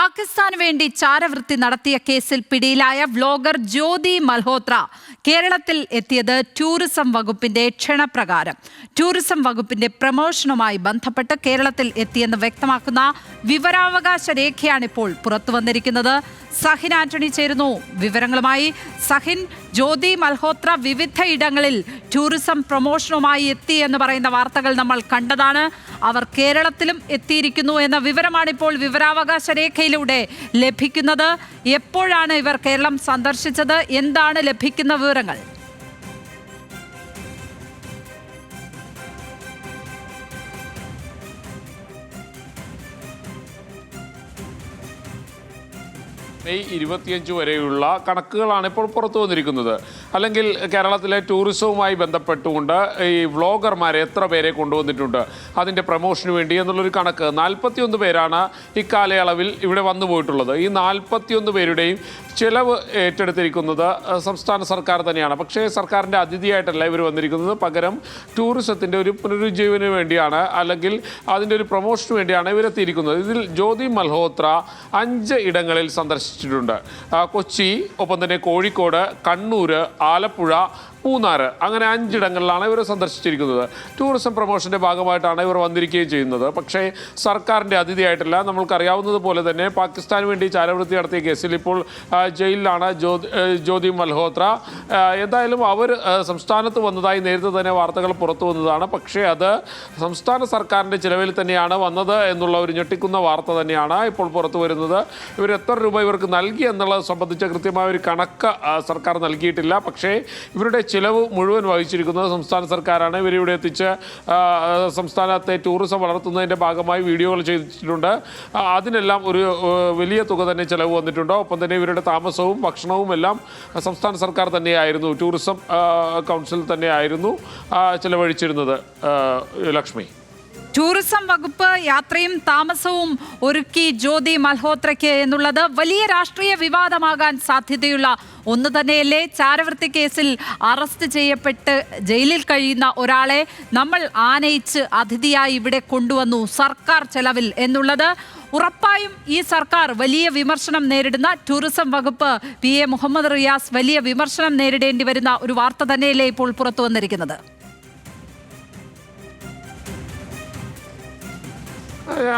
പാകിസ്ഥാന് വേണ്ടി ചാരവൃത്തി നടത്തിയ കേസിൽ പിടിയിലായ വ്ലോഗർ ജ്യോതി മൽഹോത്ര കേരളത്തിൽ എത്തിയത് ടൂറിസം വകുപ്പിന്റെ ക്ഷണപ്രകാരം. ടൂറിസം വകുപ്പിന്റെ പ്രമോഷനുമായി ബന്ധപ്പെട്ട് കേരളത്തിൽ എത്തിയെന്ന് വ്യക്തമാക്കുന്ന വിവരാവകാശ രേഖയാണ് ഇപ്പോൾ പുറത്തു വന്നിരിക്കുന്നത് സഹിൻ ആന്റണി ചേരുന്നു. വിവരങ്ങളുമായി സഹിൻ ജ്യോതി മൽഹോത്ര വിവിധ ഇടങ്ങളിൽ ടൂറിസം പ്രൊമോഷനുമായി എത്തി എന്ന് പറയുന്ന വാർത്തകൾ നമ്മൾ കണ്ടതാണ്. അവർ കേരളത്തിലും എത്തിയിരിക്കുന്നു എന്ന വിവരമാണ് ഇപ്പോൾ വിവരാവകാശ രേഖയിലൂടെ ലഭിക്കുന്നത്. എപ്പോഴാണ് ഇവർ കേരളം സന്ദർശിച്ചത്? എന്താണ് ലഭിക്കുന്ന വിവരങ്ങൾ? മെയ് ഇരുപത്തിയഞ്ച് വരെയുള്ള കണക്കുകളാണ് ഇപ്പോൾ പുറത്തു വന്നിരിക്കുന്നത്. അല്ലെങ്കിൽ കേരളത്തിലെ ടൂറിസവുമായി ബന്ധപ്പെട്ടുകൊണ്ട് ഈ വ്ളോഗർമാരെ എത്ര പേരെ കൊണ്ടുവന്നിട്ടുണ്ട് അതിന്റെ പ്രൊമോഷന് വേണ്ടി എന്നുള്ളൊരു കണക്ക്. നാൽപ്പത്തിയൊന്ന് പേരാണ് ഇക്കാലയളവിൽ ഇവിടെ വന്നു പോയിട്ടുള്ളത്. ഈ നാൽപ്പത്തിയൊന്ന് പേരുടെയും ചിലവ് ഏറ്റെടുത്തിരിക്കുന്നത് സംസ്ഥാന സർക്കാർ തന്നെയാണ്. പക്ഷേ സർക്കാരിന്റെ അതിഥിയായിട്ടല്ല ഇവർ വന്നിരിക്കുന്നത്. പകരം ടൂറിസത്തിന്റെ ഒരു പുനരുജ്ജീവന വേണ്ടിയാണ് അല്ലെങ്കിൽ അതിന്റെ ഒരു പ്രൊമോഷന് വേണ്ടിയാണ് ഇവരെത്തിയിരിക്കുന്നത്. ഇതിൽ ജ്യോതി മൽഹോത്ര അഞ്ച് ഇടങ്ങളിൽ സന്ദർശിച്ചിട്ടുണ്ട് കൊച്ചി ഒപ്പം തന്നെ കോഴിക്കോട് കണ്ണൂർ ആലപ്പുഴ മൂന്നാർ അങ്ങനെ അഞ്ചിടങ്ങളിലാണ് ഇവർ സന്ദർശിച്ചിരിക്കുന്നത്. ടൂറിസം പ്രൊമോഷന്റെ ഭാഗമായിട്ടാണ് ഇവർ വന്നിരിക്കുകയും ചെയ്യുന്നത്. പക്ഷേ സർക്കാരിന്റെ അതിഥിയായിട്ടല്ല നമ്മൾക്കറിയാവുന്നത് പോലെ തന്നെ പാകിസ്ഥാന് വേണ്ടി ചാരവൃത്തി നടത്തിയ കേസിൽ ഇപ്പോൾ ജയിലിലാണ് ജ്യോതി മൽഹോത്ര. എന്തായാലും അവർ സംസ്ഥാനത്ത് വന്നതായി നേരത്തെ തന്നെ വാർത്തകൾ പുറത്തു വന്നതാണ്. പക്ഷേ അത് സംസ്ഥാന സർക്കാരിന്റെ ചിലവിൽ തന്നെയാണ് വന്നത് എന്നുള്ള ഒരു ഞെട്ടിക്കുന്ന വാർത്ത തന്നെയാണ് ഇപ്പോൾ പുറത്തു വരുന്നത്. ഇവർ എത്ര രൂപ ഇവർക്ക് നൽകി എന്നുള്ളത് സംബന്ധിച്ച കൃത്യമായ ഒരു കണക്ക് സർക്കാർ നൽകിയിട്ടില്ല. പക്ഷേ ഇവരുടെ ചിലവ് മുഴുവൻ വഹിച്ചിരിക്കുന്നത് സംസ്ഥാന സർക്കാരാണ്. ഇവരിവിടെ എത്തിച്ച് സംസ്ഥാനത്തെ ടൂറിസം വളർത്തുന്നതിന്റെ ഭാഗമായി വീഡിയോകൾ ചെയ്തിട്ടുണ്ട്. അതിനെല്ലാം ഒരു വലിയ തുക തന്നെ ചിലവ് വന്നിട്ടുണ്ട്? ഒപ്പം തന്നെ ഇവരുടെ താമസവും ഭക്ഷണവും എല്ലാം സംസ്ഥാന സർക്കാർ തന്നെയായിരുന്നു. ടൂറിസം കൗൺസിൽ തന്നെയായിരുന്നു ചിലവഴിച്ചിരുന്നത് ലക്ഷ്മി. ടൂറിസം വകുപ്പ് യാത്രയും താമസവും ഒരുക്കി ജ്യോതി മൽഹോത്രയ്ക്ക് എന്നുള്ളത് വലിയ രാഷ്ട്രീയ വിവാദമാകാൻ സാധ്യതയുള്ള ഒന്ന് തന്നെയല്ലേ ചാരവൃത്തി കേസിൽ അറസ്റ്റ് ചെയ്യപ്പെട്ട് ജയിലിൽ കഴിയുന്ന ഒരാളെ നമ്മൾ ആനയിച്ച് അതിഥിയായി ഇവിടെ കൊണ്ടുവന്നു സർക്കാർ ചെലവിൽ എന്നുള്ളത്. ഉറപ്പായും ഈ സർക്കാർ വലിയ വിമർശനം നേരിടുന്ന ടൂറിസം വകുപ്പ് പി എ മുഹമ്മദ് റിയാസ് വലിയ വിമർശനം നേരിടേണ്ടി വരുന്ന ഒരു വാർത്ത തന്നെയല്ലേ ഇപ്പോൾ പുറത്തു വന്നിരിക്കുന്നത്.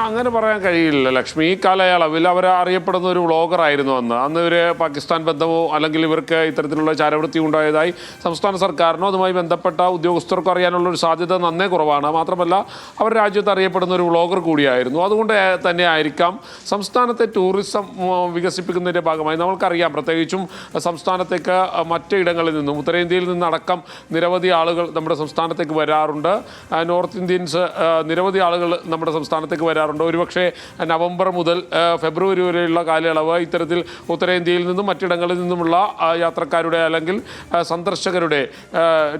അങ്ങനെ പറയാൻ കഴിയില്ല ലക്ഷ്മി. ഈ കാലയളവിൽ അവർ അറിയപ്പെടുന്ന ഒരു വ്ളോഗറായിരുന്നു അന്ന്. അന്ന് ഇവർ പാകിസ്ഥാൻ ബന്ധമോ അല്ലെങ്കിൽ ഇവർക്ക് ഇത്തരത്തിലുള്ള ചാരവൃത്തി ഉണ്ടായതായി സംസ്ഥാന സർക്കാരിനോ അതുമായി ബന്ധപ്പെട്ട ഉദ്യോഗസ്ഥർക്കോ അറിയാനുള്ള ഒരു സാധ്യത നന്നേ കുറവാണ്. മാത്രമല്ല അവർ രാജ്യത്ത് അറിയപ്പെടുന്ന ഒരു വ്ളോഗർ കൂടിയായിരുന്നു. അതുകൊണ്ട് തന്നെ ആയിരിക്കാം സംസ്ഥാനത്തെ ടൂറിസം വികസിപ്പിക്കുന്നതിന്റെ ഭാഗമായി. നമ്മൾക്കറിയാം പ്രത്യേകിച്ചും സംസ്ഥാനത്തേക്ക് മറ്റിടങ്ങളിൽ നിന്നും ഉത്തരേന്ത്യയിൽ നിന്നടക്കം നിരവധി ആളുകൾ നമ്മുടെ സംസ്ഥാനത്തേക്ക് വരാറുണ്ട്. നോർത്ത് ഇന്ത്യൻസ് നിരവധി ആളുകൾ നമ്മുടെ സംസ്ഥാനത്തേക്ക് വരാറുണ്ട്. ഒരുപക്ഷേ നവംബർ മുതൽ ഫെബ്രുവരി വരെയുള്ള കാലയളവ് ഇത്തരത്തിൽ ഉത്തരേന്ത്യയിൽ നിന്നും മറ്റിടങ്ങളിൽ നിന്നുമുള്ള യാത്രക്കാരുടെ അല്ലെങ്കിൽ സന്ദർശകരുടെ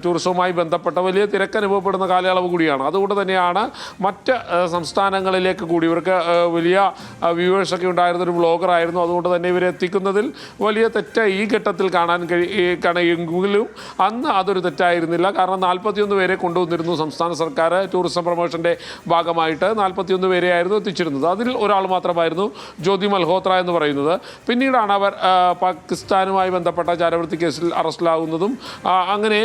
ടൂറിസവുമായി ബന്ധപ്പെട്ട വലിയ തിരക്ക് അനുഭവപ്പെടുന്ന കാലയളവ് കൂടിയാണ്. അതുകൊണ്ട് തന്നെയാണ് മറ്റ് സംസ്ഥാനങ്ങളിലേക്ക് കൂടി ഇവർക്ക് വലിയ വ്യൂവേഴ്സൊക്കെ ഉണ്ടായിരുന്ന ഒരു ബ്ലോഗറായിരുന്നു അതുകൊണ്ട് തന്നെ ഇവരെ എത്തിക്കുന്നതിൽ വലിയ തെറ്റ് ഈ ഘട്ടത്തിൽ കാണാൻ കഴി കഴിയുമെങ്കിലും അന്ന് അതൊരു തെറ്റായിരുന്നില്ല. കാരണം നാൽപ്പത്തിയൊന്ന് പേരെ കൊണ്ടുവന്നിരുന്നു സംസ്ഥാന സർക്കാർ ടൂറിസം പ്രൊമോഷന്റെ ഭാഗമായിട്ട്. നാൽപ്പത്തിയൊന്ന് പേരെയായിരുന്നു എത്തിച്ചിരുന്നത്. അതിൽ ഒരാൾ മാത്രമായിരുന്നു ജ്യോതി മൽഹോത്ര എന്ന് പറയുന്നത്. പിന്നീടാണ് അവർ പാകിസ്ഥാനുമായി ബന്ധപ്പെട്ട ചാരവൃത്തി കേസിൽ അറസ്റ്റിലാകുന്നതും അങ്ങനെ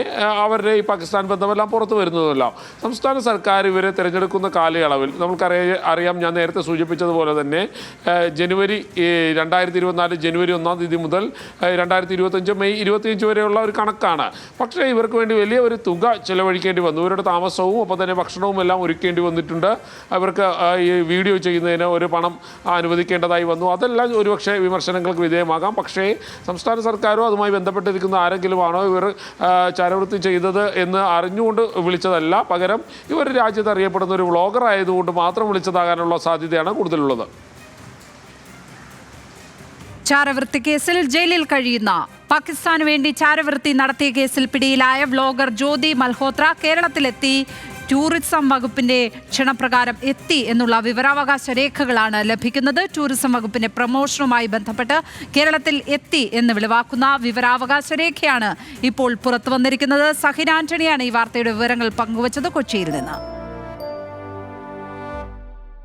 അവരുടെ ഈ പാകിസ്ഥാൻ ബന്ധമെല്ലാം പുറത്തു വരുന്നതുമെല്ലാം. സംസ്ഥാന സർക്കാർ ഇവരെ തിരഞ്ഞെടുക്കുന്ന കാലയളവിൽ നമുക്കറിയ അറിയാം ഞാൻ നേരത്തെ സൂചിപ്പിച്ചതുപോലെ തന്നെ ജനുവരി രണ്ടായിരത്തി ഇരുപത്തിനാല് ജനുവരി ഒന്നാം തീയതി മുതൽ രണ്ടായിരത്തി ഇരുപത്തഞ്ച് മെയ് ഇരുപത്തിയഞ്ച് വരെയുള്ള ഒരു കണക്കാണ്. പക്ഷേ ഇവർക്ക് വേണ്ടി വലിയ ഒരു തുക ചിലവഴിക്കേണ്ടി വന്നു. ഇവരുടെ താമസവും ഒപ്പം തന്നെ ഭക്ഷണവും എല്ലാം ഒരുക്കേണ്ടി വന്നിട്ടുണ്ട്. അവർക്ക് ആ, ഈ വീഡിയോ ചെയ്യുന്നതിന് ഒരു പണം അനുവദിക്കേണ്ടതായി വന്നു. അതെല്ലാം ഒരുപക്ഷെ വിമർശനങ്ങൾക്ക് വിധേയമാകാം. പക്ഷേ സംസ്ഥാന സർക്കാരോ അതുമായി ബന്ധപ്പെട്ടിരിക്കുന്ന ആരെങ്കിലും ആണോ ഇവർ ചരവൃത്തി ചാരവൃത്തി ചെയ്തത് എന്ന് അറിഞ്ഞുകൊണ്ട് വിളിച്ചതല്ല. പകരം ഇവർ രാജ്യത്ത് അറിയപ്പെടുന്ന ഒരു വ്ളോഗർ ആയതുകൊണ്ട് മാത്രം വിളിച്ചതാകാനുള്ള സാധ്യതയാണ് കൂടുതലുള്ളത്. ചാരവൃത്തി കേസിൽ ജയിലിൽ കഴിയുന്ന പാകിസ്ഥാന് വേണ്ടി ചാരവൃത്തി നടത്തിയ കേസിൽ പിടിയിലായ വ്ലോഗർ ജ്യോതി മൽഹോത്ര കേരളത്തിലെത്തി. ടൂറിസം വകുപ്പിന്റെ ക്ഷണപ്രകാരം എത്തി എന്നുള്ള വിവരാവകാശ രേഖകളാണ് ലഭിക്കുന്നത്. ടൂറിസം വകുപ്പിന്റെ പ്രമോഷനുമായി ബന്ധപ്പെട്ട് കേരളത്തിൽ എത്തി എന്ന് വെളിവാക്കുന്ന വിവരാവകാശ രേഖയാണ് ഇപ്പോൾ പുറത്തു വന്നിരിക്കുന്നത്. സഹിൻ ആന്റണിയാണ് ഈ വാർത്തയുടെ വിവരങ്ങൾ പങ്കുവച്ചത് കൊച്ചിയിൽ നിന്ന്.